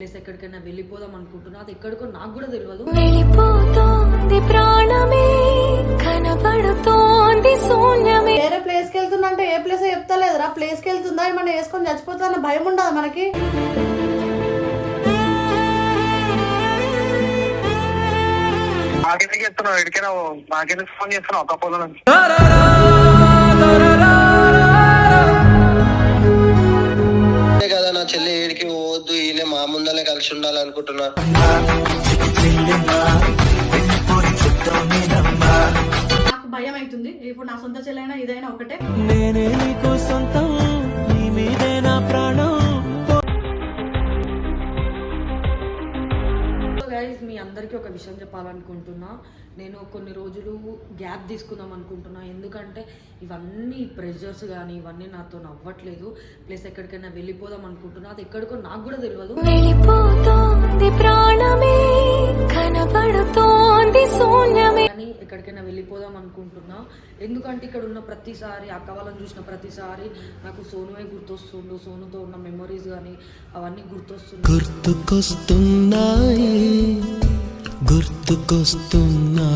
Place ఎక్కడికైనా వెళ్ళిపోదాం అనుకుంటున్నా. అది ఎక్కడికో నాకు కూడా తెలియదు వెళ్ళిపోతోంది ప్రాణమే కనబడుతోంది శూన్యమే. వేరే ప్లేస్కి వెళ్తుందంటే ఏ ప్లేస్ చెప్తలేదురా. ప్లేస్కి వెళ్తుందా ఏమన్నా వేసుకొని చచ్చిపోతా అన్న భయం ఉండదు మనకి? నాకెందుకు చెప్తున్నావు ఎడికైనా నాకెందుకు ఫోన్ చేస్తున్నావు? ఒక పొలం ఉండాలనుకుంటున్నా నాకు భయం అవుతుంది ఇప్పుడు నా సొంత చెల్లైనా ఇదైనా ఒకటే. నేనే నీకు సొంతం ఒక విషయం చెప్పాలనుకుంటున్నా. నేను కొన్ని రోజులు గ్యాప్ తీసుకుందాం అనుకుంటున్నా. ఎందుకంటే ఇవన్నీ ప్రెషర్స్ కానీ ఇవన్నీ నాతో నవ్వట్లేదు. ప్లస్ ఎక్కడికైనా వెళ్ళిపోదాం అనుకుంటున్నా. అది ఎక్కడికో నాకు కూడా తెలియదు వెళ్ళిపోతోంది ప్రాణమే కనబడుతోంది శూన్యమే. కానీ ఎక్కడికైనా వెళ్ళిపోదాం అనుకుంటున్నా. ఎందుకంటే ఇక్కడ ఉన్న ప్రతిసారి అక్క వాళ్ళని చూసిన ప్రతిసారి నాకు సోనువే గుర్తొస్తుండు. సోనుతో ఉన్న మెమరీస్ కానీ అవన్నీ గుర్తొస్తుంది గుర్తుకొస్తున్నాయి. గుర్తుకొస్తున్నా.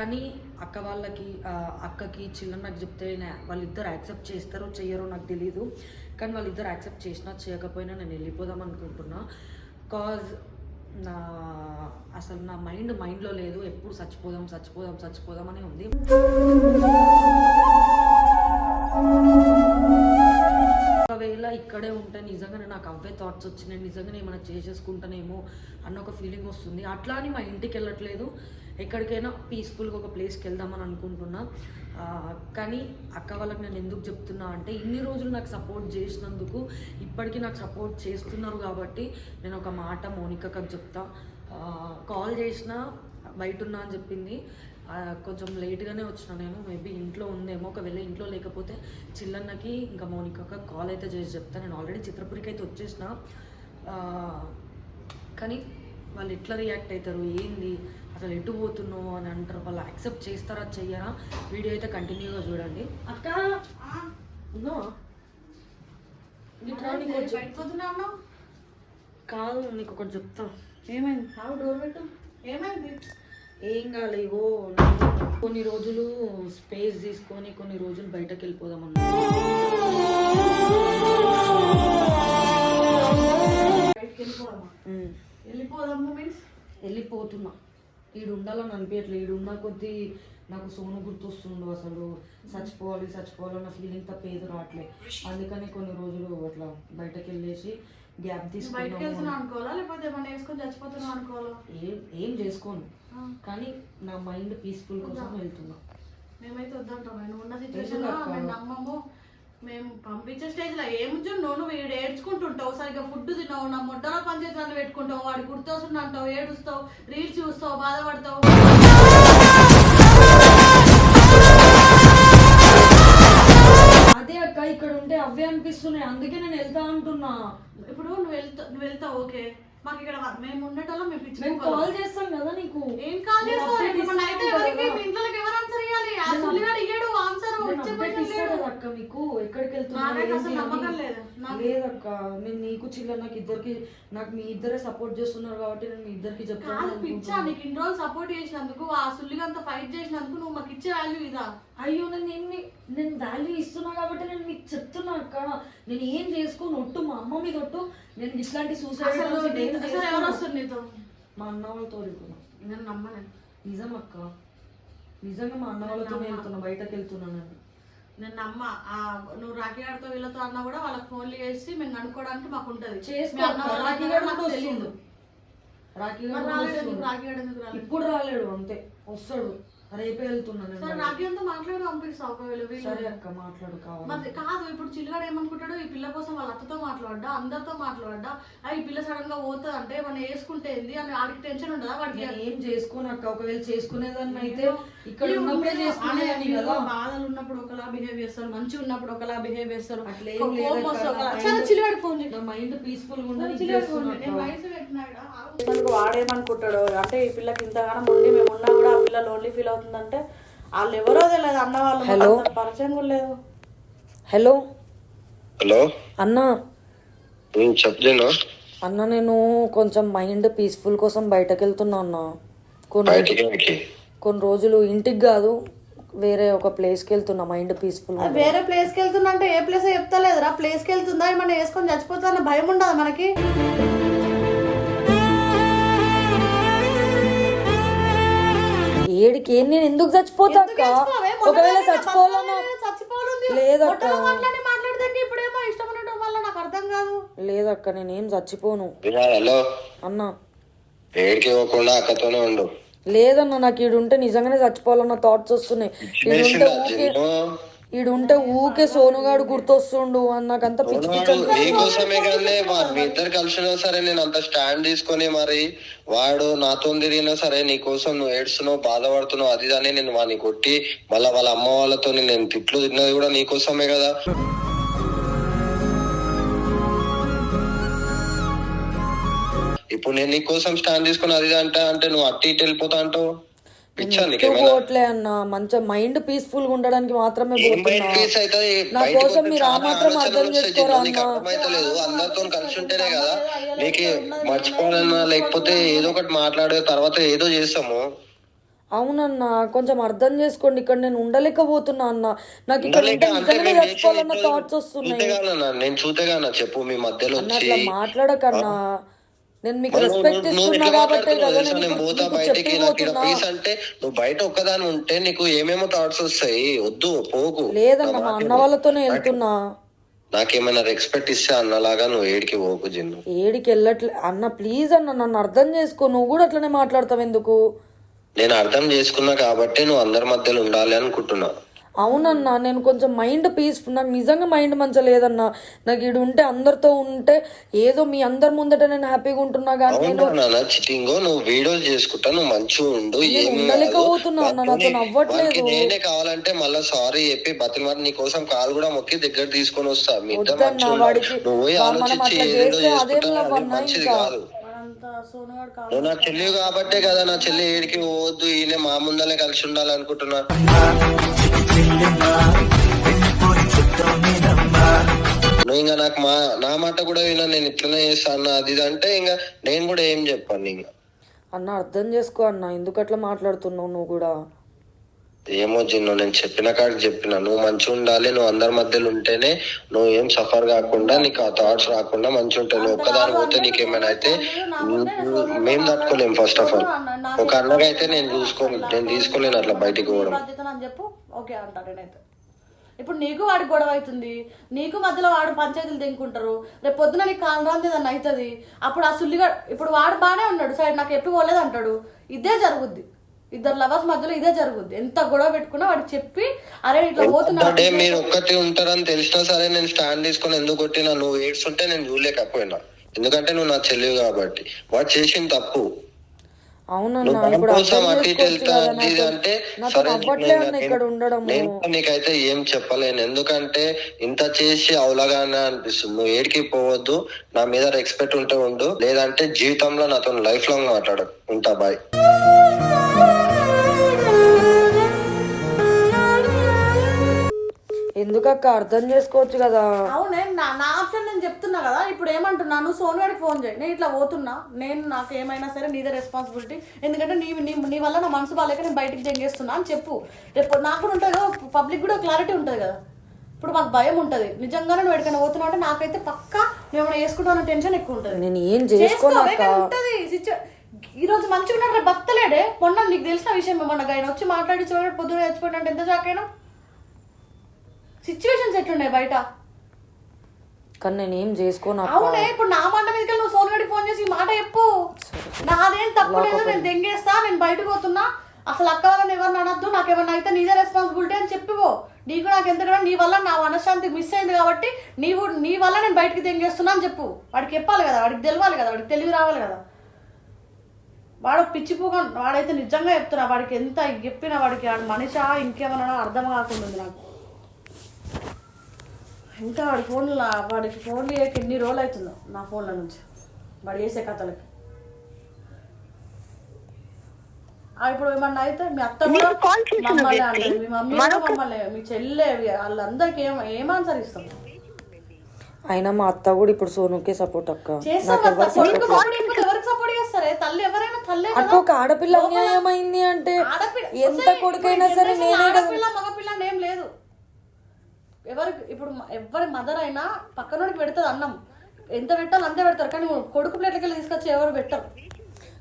కానీ అక్క వాళ్ళకి అక్కకి చిల్లర నాకు చెప్తే వాళ్ళిద్దరు యాక్సెప్ట్ చేస్తారో చెయ్యరో నాకు తెలియదు కానీ వాళ్ళిద్దరు యాక్సెప్ట్ చేసినా చేయకపోయినా నేను వెళ్ళిపోదాం అనుకుంటున్నా. కాజ్ నా అసలు నా మైండ్ మైండ్లో లేదు. ఎప్పుడు చచ్చిపోదాం చచ్చిపోదాం చచ్చిపోదాం అని ఉంది. ఇక్కడే ఉంటే నిజంగానే నాకు అవే థాట్స్ వచ్చినాయి నిజంగానే ఏమైనా చేసేసుకుంటానేమో అన్న ఒక ఫీలింగ్ వస్తుంది. అట్లా అని మా ఇంటికి వెళ్ళట్లేదు. ఎక్కడికైనా పీస్ఫుల్గా ఒక ప్లేస్కి వెళ్దామని అనుకుంటున్నా. కానీ అక్క వాళ్ళకి నేను ఎందుకు చెప్తున్నా అంటే ఇన్ని రోజులు నాకు సపోర్ట్ చేసినందుకు ఇప్పటికీ నాకు సపోర్ట్ చేస్తున్నారు కాబట్టి నేను ఒక మాట మోనికకు చెప్తా. కాల్ చేసినా బయట ఉన్నా అని చెప్పింది. కొంచెం లేట్గానే వచ్చిన నేను. మేబీ ఇంట్లో ఉందేమో ఒకవేళ ఇంట్లో లేకపోతే చిల్లన్నకి ఇంకా మౌనికక కాల్ అయితే చేసి చెప్తా. నేను ఆల్రెడీ చిత్రపురికి అయితే వచ్చేసిన కానీ వాళ్ళు ఎట్లా రియాక్ట్ అవుతారు ఏంది? అసలు ఎటు పోతున్నావు అని అంటారు. వాళ్ళు యాక్సెప్ట్ చేస్తారా చెయ్యరా? వీడియో అయితే కంటిన్యూగా చూడండి. అక్క! కాదు నీకు ఒకటి చెప్తా. ఏమైంది? డోర్ పెట్టు. ఏమైంది? ఏం కాలేవో నేను కొన్ని రోజులు స్పేస్ తీసుకొని కొన్ని రోజులు బయటకు వెళ్ళిపోదాం అన్నా. వెళ్ళిపోదాము? మీన్స్ వెళ్ళిపోతున్నా. ఈడు ఉండాలని అనిపించట్లేదు ఈడు ఉన్న కొద్దీ నాకు సోను గుర్తొస్తుండు అసలు. చచ్చిపోవాలి చచ్చిపోవాలన్న ఫీలింగ్ తప్ప ఏది రావట్లే. అందుకని కొన్ని రోజులు అట్లా బయటకు వెళ్ళేసి గ్యాప్ బయటికి తీసుకున్నాము. వెళ్తున్నావు అనుకోవాలా? లేకపోతే ఏమన్నా వేసుకొని చచ్చిపోతున్నావు అనుకోవాలా? ఏం ఏం చేసుకోను. కానీ నా మైండ్ పీస్ఫుల్ కోసం వెళ్తున్నా. మేమైతే వద్దంటాం. నువ్వు ఉన్న సిచ్యువేషన్ నమ్మము. మేము పంపించే స్టేజ్లో ఏముంచు నువ్వు నువ్వు ఈడు ఏడ్చుకుంటుంటావు సరిగ్గా ఫుడ్ తిన్నావు నా మొట్టలో పంచాయతీలు పెట్టుకుంటావు వాడు గుర్తొస్తుంది అంటావు ఏడుస్తావు రీల్స్ చూస్తావు బాధపడతావు. అదే అక్క ఇక్కడ ఉంటే అవే అనిపిస్తున్నాయి అందుకే నేను వెళ్తా అంటున్నా. ఇప్పుడు నువ్వు వెళ్తావు నువ్వు వెళ్తావు ఓకే. మాకు ఇక్కడ మేము ఉండటంలో మేము పిచ్చి. కాల్ చేస్తాం కదా నీకు. ఏం కాల్ నైట్ ఇస్తాను ఎవరికి. మీ ఇంట్లోకి ఎవరు ఆన్సర్ ఇవ్వాలి ఆ సుల్లిగాడు ఇయ్యడు ఆన్సర్ అక్క మీకు. ఎక్కడికి వెళ్తున్నా లేదక్క. నేను నీకు చిల్ల నాకు ఇద్దరికి నాకు మీ ఇద్దరే సపోర్ట్ చేస్తున్నారు కాబట్టి నేను మీ ఇద్దరికి చెప్తాను పిచ్చా. నీకు ఇన్ని రోజులు సపోర్ట్ చేసినందుకు ఆ సుల్లిగంత ఫైట్ చేసినందుకు నువ్వు మాకు ఇచ్చే వాల్యూ ఇదా? అయ్యో నేను నేను వాల్యూ ఇస్తున్నా కాబట్టి నేను మీకు చెప్తున్నా అక్క. నేను ఏం చేసుకోను? ఒట్టు మా అమ్మ మీద ఒట్టు. నేను ఇట్లాంటి సూసైడ్ నీతో- అసలు ఎవరు వస్తారు నీతో? మా అన్న వాళ్ళతో వెళ్తున్నా. నేను నమ్మను నిజం అక్క. నిజంగా మా అన్న వాళ్ళతో వెళ్తున్నా బయటకు వెళ్తున్నా నేను నేను నమ్మ. నువ్వు రాఖీ గారితో వీళ్ళతో అన్నా కూడా వాళ్ళకి ఫోన్లు చేసి మేము కనుక్కోవడానికి మాకు ఉంటది. రాఖీ. రాఖీ ఇప్పుడు రాలేడు అంతే. వస్తాడు. రేపే మాట్లాడి పంపిస్తావు ఒకవేళ సరే అక్క మాట్లాడు కావాలి. మరి కాదు ఇప్పుడు చిల్లుగాడు ఏమనుకుంటాడు ఈ పిల్ల కోసం వాళ్ళ అత్తతో మాట్లాడ్డా అందరితో మాట్లాడ్డా ఆ ఈ పిల్ల సడన్గా పోతుంది అంటే మనం వేసుకుంటే ఏంది? అని ఆడికి టెన్షన్ ఉండదా వాడికి? ఏం చేసుకోను అక్క? ఒకవేళ చేసుకునేదాన్ని అయితే ఇక్కడ ఉన్నప్పుడే చేసుకునేదాన్ని కదా. బాధలు ఉన్నప్పుడు ఒకలా బిహేవ్ చేస్తారు మంచి ఉన్నప్పుడు ఒకలా బిహేవ్ చేస్తారు. అట్లా ఫోన్ నా మైండ్ పీస్ఫుల్గా పెట్టినాడా? వాడేమనుకుంటాడు? అంటే ఈ పిల్లకి ఇంతగానో ఉండి మేము ఉన్నా కూడా ఆ పిల్ల లోన్లీ ఫీల్ అవుతుందంటే వాళ్ళు ఎవరో తెలియదు. అన్న వాళ్ళు అంత పరిచయం కూడా లేదు. హలో? హలో? అన్నా? నేను చెప్తాను అన్న నేను కొంచెం మైండ్ పీస్ఫుల్ కోసం బయటకు వెళ్తున్నా అన్న. కొన్ని. కొన్ని రోజులు ఇంటికి కాదు వేరే ఒక ప్లేస్కి వెళ్తున్నా మైండ్ పీస్ఫుల్ వేరే ప్లేస్కి వెళ్తున్నా అంటే ఏ ప్లేస్ చెప్తలేదురా. ప్లేస్కి వెళ్తుందా? ఏమన్నా వేసుకొని చచ్చిపోతా అన్న భయం ఉండదు మనకి. ఏడికి ఏం నేను ఎందుకు చచ్చిపోతా అక్క? ఒకవేళ లేదక్క. లేదక్క నేనేం చచ్చిపోను. అన్న. ఏడికి పోకుండా అక్కతోనే ఉండు. లేదన్న నాకు ఈడుంటే నిజంగానే చచ్చిపోవాలన్న థాట్స్ వస్తున్నాయి. ఈడుంటే ఊకే ఈడుంటే ఊకే సోనుగాడు గుర్తొస్తుండు అని నాకు అంత పిచ్చి పిచ్చి వాడు నీకోసమే కానీ మా- ఇద్దరు కలిసినా సరే నేను అంత స్టాండ్ తీసుకొని మరి వాడు నాతో తిరిగినా సరే నీకోసం నువ్వు ఏడుస్తున్నావు బాధపడుతున్నావు అది దాన్ని నేను వాడిని కొట్టి మళ్ళా వాళ్ళ అమ్మ వాళ్ళతో నేను తిట్లు తిన్నది కూడా నీకోసమే కదా. ఇప్పుడు నేను నీకోసం స్టాండ్ తీసుకుని అది అంటే అంటే నువ్వు అట్టి ఇటు వెళ్ళిపోతా అంటావు? పోవట్లే అన్న. మంచిగా మైండ్ పీస్ఫుల్గా ఉండడానికి మాత్రమే పోతున్నా. నా కోసం మీరు ఆ మాత్రం అర్థం చేసుకోరా అందరితో కలిసి ఉంటేనే కదా. నీకు మర్చిపోవాలన్నా లేకపోతే ఏదో ఒకటి మాట్లాడే తర్వాత ఏదో చేస్తాము. అవునన్న కొంచెం అర్థం చేసుకోండి. ఇక్కడ నేను ఉండలేకపోతున్నా అన్న. నాకు ఇక్కడ నిజంగానే చచ్చిపోవాలన్న థాట్స్ వస్తున్నాయి. నేను చెప్పు మీ మధ్యలో అట్లా మాట్లాడకన్నా. నేను మీకు రెస్పెక్ట్ ఇస్తున్నా కాబట్టే కదా? నేను పోతా బయటికి నాకు పీస్ అంటే నువ్వు బయట ఒక్కదాని ఉంటే నీకు ఏమేమో థాట్స్ వస్తాయి? వద్దు పోకు. లేదన్న మా అన్న. వాళ్ళతోనే వెళ్తున్నా. నాకేమైనా రెస్పెక్ట్ ఇస్తే అన్నలాగా నువ్వు ఏడికి పోకు జిన్ను. ఏడికి వెళ్ళట్లే. అన్న ప్లీజ్ అన్న నన్ను అర్థం చేసుకో. నువ్వు కూడా అట్లనే మాట్లాడతావు ఎందుకు? నేను అర్థం చేసుకున్నా కాబట్టి నువ్వు అందరి మధ్యలో ఉండాలి అనుకుంటున్నా. అవునన్నా నేను కొంచెం మైండ్ పీస్ఫుల్ నాకు నిజంగా మైండ్ మంచిగా లేదన్నా నాకు ఇడు ఉంటే అందరితో ఉంటే ఏదో మీ అందరి ముందట నేను హ్యాపీగా ఉంటున్నా కానీ నేను చిటింగో నువ్వు వీడియోస్ చేసుకుంటా నువ్వు మంచిగా ఉండు ఉండలేకపోతున్నా అన్న, నాతో నవ్వట్లేదు. నేనే కావాలంటే మళ్ళీ సారీ చెప్పి బతిని మరి నీ కోసం కాల్ కూడా మొక్కి దగ్గర తీసుకొని వస్తా మీ. వాడికి మనం అట్లా చేస్తే అన్నా ఇంకా. నువ్వు నా చెల్లి కాబట్టే కదా నా చెల్లి ఏడికి పోవద్దు ఈయన మా ముందలే కలిసి ఉండాలనుకుంటున్నా ఇంకా నాకు మా నా మాట కూడా వినా నేను ఇట్లనే చేస్తాను అది అంటే ఇంకా నేను కూడా ఏం చెప్పాను ఇంకా. అన్న అర్థం చేసుకో అన్న. ఎందుకు అట్లా మాట్లాడుతున్నావు నువ్వు కూడా? ఏమో జిన్ను నేను చెప్పిన కాడికి చెప్పిన. నువ్వు మంచిగా ఉండాలి నువ్వు అందరి మధ్యలో ఉంటేనే నువ్వు ఏం సఫర్ కాకుండా నీకు ఆ థాట్స్ రాకుండా మంచి ఉంటాయి నువ్వు ఒక్కదాని పోతే నీకేమైనా అయితే మేము తట్టుకోలేము ఫస్ట్ ఆఫ్ ఆల్ ఒక అన్నగా అయితే నేను చూసుకో నేను తీసుకోలేను అట్లా బయటికి పోవడం. అని చెప్పు ఓకే అంటా నేనైతే. ఇప్పుడు నీకు వాడి గొడవ అవుతుంది నీకు మధ్యలో వాడు పంచాయతీలు తెంకుంటారు రేపు పొద్దున నీకు కానరాంది ఏదన్నా అవుతుంది అప్పుడు ఆ సుల్లిగా ఇప్పుడు వాడు బాగానే ఉన్నాడు సైడ్ నాకు ఎప్పుడు పోలేదు అంటాడు ఇదే జరుగుద్ది. ఇద్దరు లవర్స్ మధ్యలో ఇదే జరుగుద్ది. ఎంత గొడవ పెట్టుకున్నా వాడికి చెప్పి అరే ఇట్లా పోతున్నా అంటే మీరు ఒక్కటి ఉంటారని తెలిసినా సరే నేను స్టాండ్ తీసుకొని ఎందుకు కొట్టినా? నువ్వు ఏడ్చుంటే నేను చూడలేకపోయినా. ఎందుకంటే నువ్వు నా చెల్లి కాబట్టి. వాడు చేసిన తప్పు. నీకైతే ఏం చెప్పలేను. ఎందుకంటే ఇంత చేసి అవలగానే అనిపిస్తుంది. నువ్వు ఏడికి పోవద్దు. నా మీద రెస్పెక్ట్ ఉంటే ఉండు. లేదంటే జీవితంలో నాతో లైఫ్ లాంగ్ మాట్లాడు ఉంటా బాయ్ ఎందుకక్క? అర్థం చేసుకోవచ్చు కదా. అవునే నా నా ఆప్షన్ నేను చెప్తున్నా కదా. ఇప్పుడు ఏమంటున్నా నువ్వు ఫోన్ చేయి. నేను ఇట్లా పోతున్నా. నేను నాకు ఏమైనా సరే నీదే రెస్పాన్సిబిలిటీ ఎందుకంటే నీ నీ నీ వల్ల నా మనసు బాగాలేక నేను బయటికి జంగేస్తున్నా అని చెప్పు. రేపు నాకు కూడా ఉంటుంది కదా పబ్లిక్ కూడా క్లారిటీ ఉంటుంది కదా. ఇప్పుడు మాకు భయం ఉంటుంది. నిజంగానే నువ్వు ఎక్కడికైనా పోతున్నావు అంటే నాకైతే పక్కా ఏమైనా చేసుకుంటావు టెన్షన్ ఎక్కువ ఉంటుంది. నేను ఏం చేసుకోవే చేసుకోనక్క కానీ ఉంటది. సిచ్యు- ఈ రోజు మంచిగా ఉన్నాడు రేపు భక్తలేడే మొన్న నీకు తెలిసిన విషయం మొన్న ఆయన వచ్చి మాట్లాడి చూడండి పొద్దున చచ్చిపోయినట్టు ఎంత జాకైనా సిచ్యువేషన్స్ ఎట్లున్నాయి బయట? కానీ నేను ఏం చేసుకోనక్క అవునే ఇప్పుడు నా మాట మీదకి నువ్వు సోనుగడికి ఫోన్ చేసి ఈ మాట చెప్పు. నాదేం తప్పు లేదు నేను దెంగేస్తా నేను బయటకు పోతున్నా. అసలు అక్క వాళ్ళని ఎవరిని అనొద్దు నాకేమన్నా అయితే నీదే రెస్పాన్సిబిలిటీ అని చెప్పిపో. నీకు నాకు ఎంత నీ వల్ల నా మనశ్శాంతి మిస్ అయింది కాబట్టి నీవు నీ వల్ల నేను బయటికి దెంగేస్తున్నా అని చెప్పు. వాడికి చెప్పాలి కదా వాడికి తెలియాలి కదా వాడికి తెలివి రావాలి కదా. వాడు పిచ్చిపోగా వాడైతే నిజంగా చెప్తున్నా వాడికి ఎంత చెప్పినా వాడికి వాడు మనిషా ఇంకేమన్నా అర్థం కాకుండా నాకు. ఇంకా వాడి ఫోన్లో వాడికి ఫోన్ చేయక ఎన్ని రోజులు అవుతుందో నా ఫోన్ల నుంచి. వాడు చేసే కథలకి. ఆ, ఇప్పుడు ఏమన్నా అయితే మీ అత్త కూడా మమ్మల్ని మీ మమ్మీ కూడా మమ్మల్ని మీ చెల్లె వాళ్ళందరికీ ఏం ఏం ఆన్సర్ ఇస్తాం? అయినా మా అత్త కూడా ఇప్పుడు సోనుకే సపోర్ట్ అక్క. ఎవరికి సపోర్ట్ చేస్తారే? తల్లి ఎవరైనా తల్లే అక్క ఒక ఆడపిల్ల అన్యాయం అయింది అంటే ఎంత కొడుకైనా సరే నేనే ఆడపిల్ల మగపిల్ల ఏం లేదు. ఎవరికి ఇప్పుడు ఎవరి మదర్ అయినా పక్కనోడికి పెడుతుంది అన్నం. ఎంత పెట్టాలి అంతే పెడతారు. కానీ కొడుకు ప్లేట్లకి వెళ్ళి తీసుకొచ్చి ఎవరు పెట్టరు.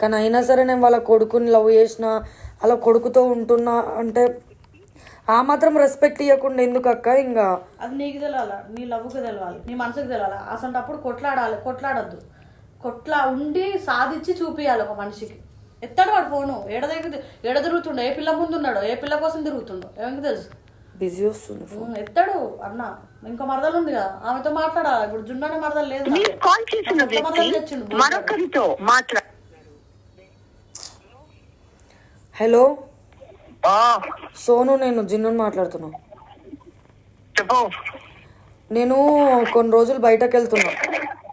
కానీ అయినా సరే నేను వాళ్ళ కొడుకుని లవ్ చేసిన అలా కొడుకుతో ఉంటున్నా అంటే ఆ మాత్రం రెస్పెక్ట్ ఇవ్వకుండా ఎందుకు అక్క ఇంకా అది నీకు తెలవాలి? నీ లవ్కి తెలవాలి. నీ మనసుకు తెలవాలి? అసలు కొట్లాడాలి కొట్లాడొద్దు. కొట్లా ఉండి సాధించి చూపియాలి ఒక మనిషికి. ఎత్తాడు వాడు ఫోను. ఏడ దగ్గర ఏడ తిరుగుతుండో? ఏ పిల్ల ముందు ఉన్నాడో ఏ పిల్ల కోసం తిరుగుతుండో? ఎవరికి తెలుసు? బిజీ వస్తుంది ఎత్తాడు అన్న. ఇంకో మరదలు ఉంది కదా ఆమెతో మాట్లాడాలి? ఇప్పుడు జున్ననే మరదలు లేదు. మీరు కాల్ చేసిన కొత్త వ్యక్తి మరదలు తెచ్చిండు. మరొకరితో మాట్లా హలో? ఆ, సోను నేను జిన్ను మాట్లాడుతున్నా. చెప్పు. నేను కొన్ని రోజులు బయటకు వెళ్తున్నా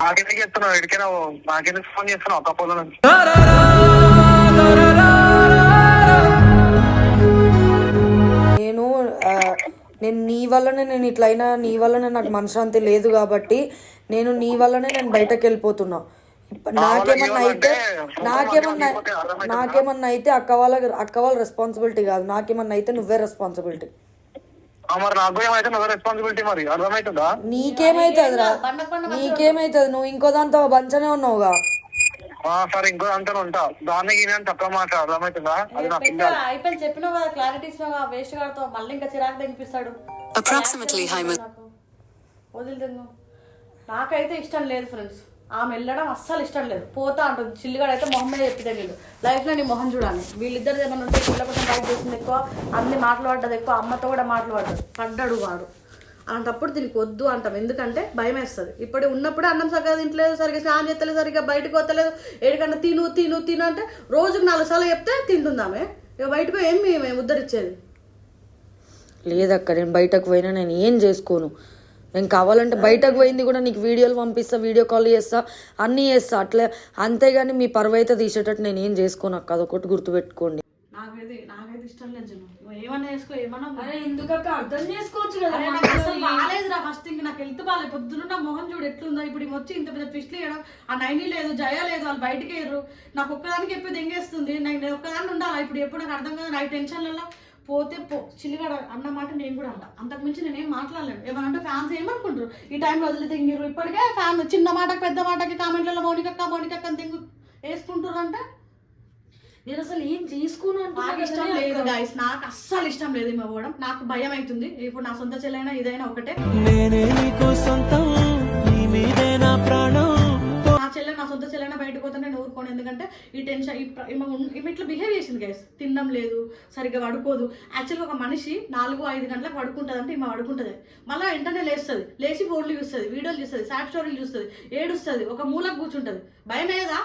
నాకెందుకు చెప్తున్నావు ఎడికైనా నాకెందుకు ఫోన్ చేస్తున్నావు? నేను నీ వల్లనే నేను ఇట్లయినా నీ వల్లనే నాకు మనశ్శాంతి లేదు కాబట్టి నేను నీ వల్లనే నేను బయటకు వెళ్ళిపోతున్నా. నాకేమన్నా అయితే నాకేమన్నా నాకేమన్నా అయితే అక్క వాళ్ళ అక్క వాళ్ళ రెస్పాన్సిబిలిటీ కాదు. నాకేమన్నా అయితే నువ్వే రెస్పాన్సిబిలిటీ ఆ, మరి నాకు కూడా ఏమైతే నువ్వు రెస్పాన్సిబిలిటీ మరి? అర్థమవుతుందా నీకేమైతుందిరా? నీకేమైతుంది? నువ్వు ఇంకో దాంతో బంచనే ఉన్నావుగా. సరే ఇంకో అంతా ఉంటా. దాన్ని గిని అని తక్కువ మాట అర్థమవుతుందా? అది నా అయిపోయి చెప్పినావు కదా క్లారిటీ ఇచ్చినావు వేస్ట్ గారితో మళ్ళీ ఇంకా చిరాకు తెగిపిస్తాడు. Hyman. వదిలితే నాకైతే ఇష్టం లేదు ఫ్రెండ్స్ ఆమె వెళ్ళడం అస్సలు ఇష్టం లేదు. పోతా అంటుంది. చిల్లిగాడు అయితే మొహం మీద చెప్పితే వీళ్ళు లైఫ్లో నీ మొహం చూడాలి. వీళ్ళిద్దరు ఏమైనా ఉంటే పిల్ల కోసం బయట చేసింది ఎక్కువ అన్ని మాట్లాడదు ఎక్కువ అమ్మతో కూడా మాట్లాడదు. పడ్డాడు వాడు. అలాంటప్పుడు దీనికి వద్దు అంటాం. ఎందుకంటే భయం వేస్తుంది. ఇప్పుడు ఉన్నప్పుడే అన్నం సరిగ్గా తింటలేదు సరిగ్గా స్నానం చేస్తలేదు సరిగ్గా బయటకు వస్తలేదు. ఏడికన్నా తిను తిను తిను అంటే రోజుకు నాలుగు సార్లు చెప్తే తింటుందామే. ఇక బయటకు ఏం మేము ఉద్ధరించేది? లేదక్క నేను బయటకు పోయినా నేను ఏం చేసుకోను? నేను కావాలంటే బయటకు పోయింది కూడా నీకు వీడియోలు పంపిస్తా వీడియో కాల్ చేస్తా అన్నీ చేస్తా. అట్లే అంతేగాని మీ పరువు అయితే తీసేటట్టు నేను ఏం చేసుకోను అక్క? అదొకటి గుర్తుపెట్టుకోండి. నాకైతే నాకైతే ఇష్టం లేదు జనం ఏమన్నా చేసుకో ఏమన్నా అరే ఎందుకక్క? అర్థం చేసుకోవచ్చు అరే నాకు అసలు బాగాలేదురా ఫస్ట్ ఇంక నాకు హెల్త్ బాగాలేదు పొద్దున్న నా మొహం చూడు ఎట్లుందో. ఇప్పుడు ఈమె వచ్చి ఇంత పెద్ద ట్విస్ట్లు చేయడం. ఆ నైని లేదు జయ లేదు వాళ్ళు బయటికి వేయరు నాకు ఒక్కదానికి చెప్పి దెంగేస్తుంది. నాకు నేను ఒక్కదాన్ని ఉండాలా? ఇప్పుడు ఎప్పుడు నాకు అర్థం కాదు. నాకు టెన్షన్లలో పోతే పో. చిల్లిగాడ అన్న మాట నేను కూడా అంట. అంతకు మించి నేనేం మాట్లాడలేను ఏమనంటే ఫ్యాన్స్ ఏమనుకుంటారు? ఈ టైంలో వదిలి తెంగిరు ఇప్పటికే ఫ్యాన్ చిన్న మాటకి పెద్ద మాటకి కామెంట్లలో మౌనికక్క మౌనికక్క అని తెంగు వేసుకుంటారు అంటే నేను అసలు ఏం చేసుకోను నాకు ఇష్టం లేదు గాయస్ నాకు అస్సలు ఇష్టం లేదు ఈమె పోవడం నాకు భయం అవుతుంది. ఇప్పుడు నా సొంత చెల్లైనా ఇదైనా ఒకటే. నేనే నీకు సొంతం నీ మీదే నా ప్రాణం. నా చెల్లె నా సొంత చెల్లెన బయటకు పోతే నేను ఊరుకోను. ఎందుకంటే ఈ టెన్షన్ ఈమె ఇట్లా బిహేవ్ చేసింది గైస్ తినడం లేదు సరిగ్గా పడుకోదు. యాక్చువల్గా ఒక మనిషి నాలుగు ఐదు గంటలకు పడుకుంటుంది అంటే ఈమె పడుకుంటుంది. మళ్ళీ వెంటనే లేస్తుంది. లేచి ఫోన్లు చూస్తుంది వీడియోలు చూస్తుంది సాడ్ స్టోరీలు చూస్తుంది ఏడుస్తుంది ఒక మూలకు కూర్చుంటుంది. భయం ఏదా